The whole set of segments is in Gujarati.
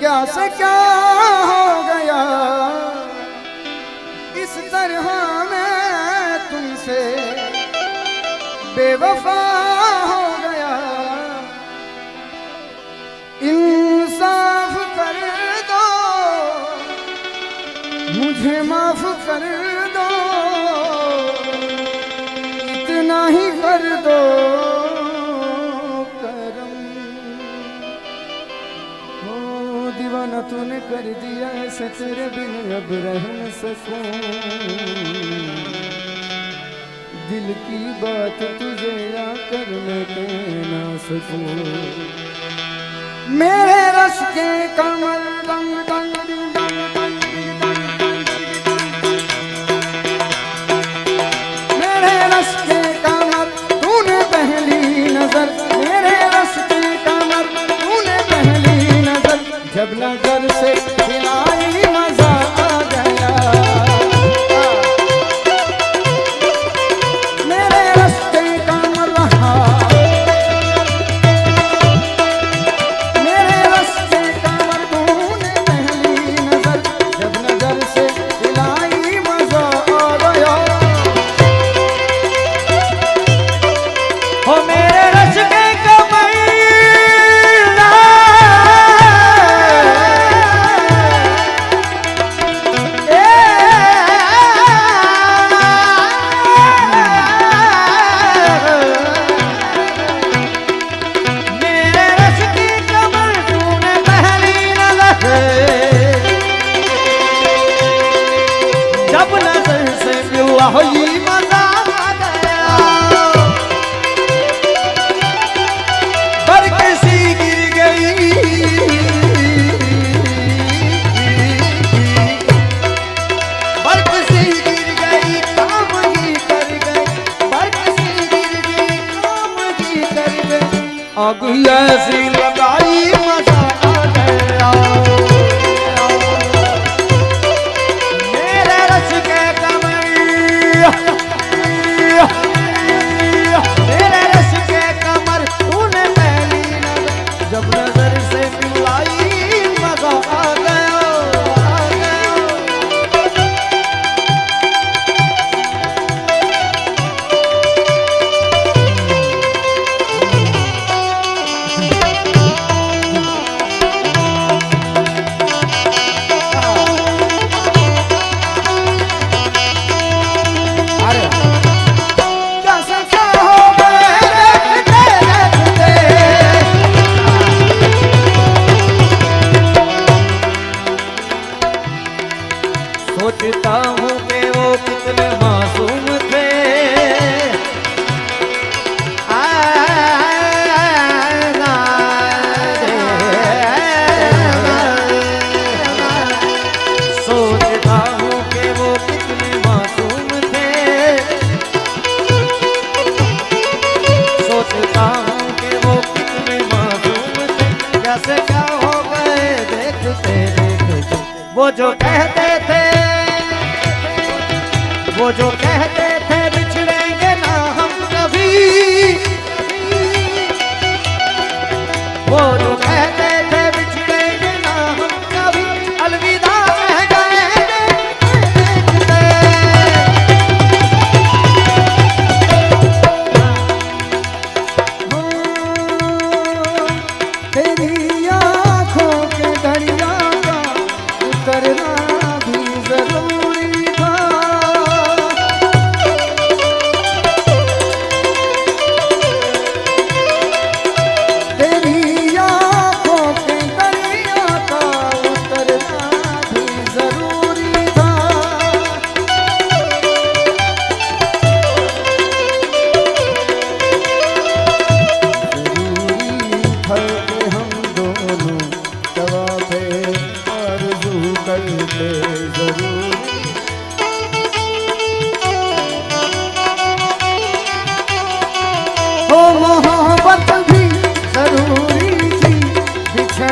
क्या से क्या हो गया इस तरह मैं तुमसे बेवफा दीवाना तूने कर दिया ऐसे तेरे बिन अब रह न सकूँ। दिल की बात तुझे ना कर मैं कह कहना सकूँ। मेरे रस के कमल रंग का হইব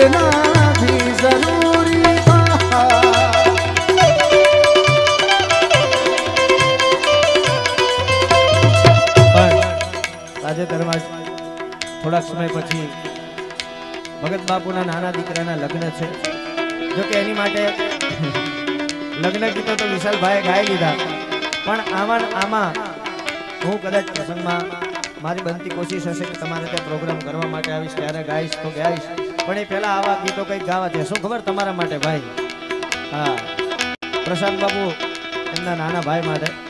करना भी जरूरी થોડાક સમય પછી ભગત બાપુના નાના દીકરાના લગ્ન છે. જોકે એની માટે લગ્ન ગીતો તો વિશાલભાઈએ ગાઈ લીધા. પણ આમાં આમાં હું કદાચ પ્રસંગમાં મારી બનતી કોશિશ હશે કે તમારે ત્યાં પ્રોગ્રામ કરવા માટે આવીશ ક્યારે ગાઈશ તો ગાઈશ. પણ એ પહેલા આવા ગીતો કંઈક ગાવા છે. શું ખબર તમારા માટે, ભાઈ? હા. પ્રશાંત બાબુ એમના નાના ભાઈ માટે.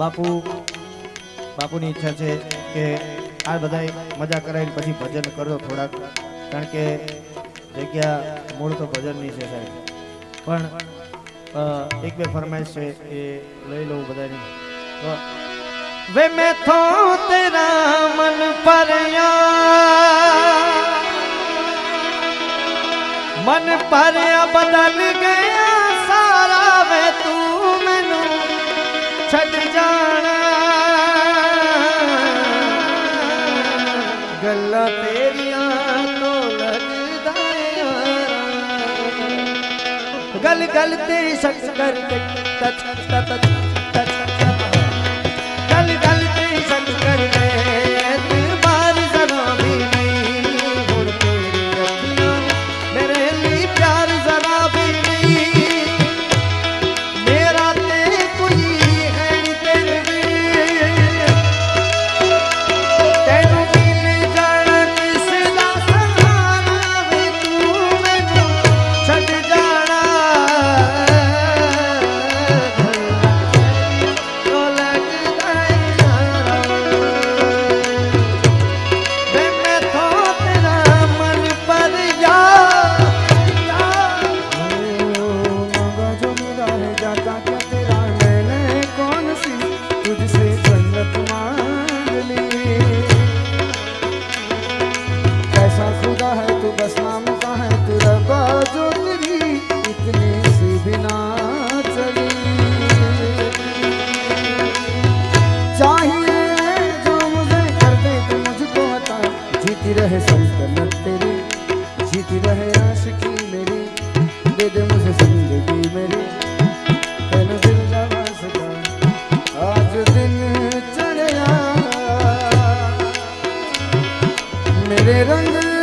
બાપુ બાપુની ઈચ્છા છે કે આ બધાય મજા કરાવીને પછી ભજન કરો થોડાક કારણ કે જગ્યા મૂળ તો ભજનની છે સાહેબ પણ અ, એક બે ફરમાઈશ છે એ લઈ લઉં બધાની તો वे मैं थो तेरा मन परया मन परया बदल गया गल तेरी शक्कर टच टच टच गल गल तेरी शक्कर ने दिल बार जरा भी नहीं हुण तेरी अखियां मेरे लिए प्यार जरा भी नहीं मेरा ते कोई है नी तेरे बिन ਤੈਨੂੰ ਮਿਲ ਜਾਣਾ ਕਿਸ ਦਾ ਸਹਾਰਾ ਵੇ ਤੂੰ ਮੈਨੂੰ ਛੱਡ ਜਾਣਾ me dieron ganas.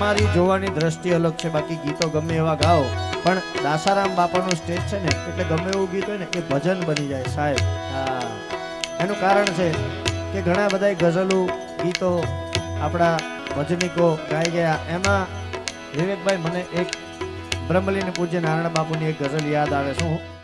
તમારી જોવાની દ્રષ્ટિ અલગ છે. બાકી ગીતો ગમે એવા ગાઓ. પણ દાસારામ બાપાનું સ્ટેજ છે ને, એટલે ગમે એવું ગીત હોય ને, એ ભજન બની જાય સાહેબ. હા. એનું કારણ છે કે ઘણા બધા ગઝલો, ગીતો આપણા ભજનિકો ગાઈ ગયા. એમાં વિવેકભાઈ મને એક બ્રહ્મલીને પૂજ્ય નારાયણ બાપુની એક ગઝલ યાદ આવે શું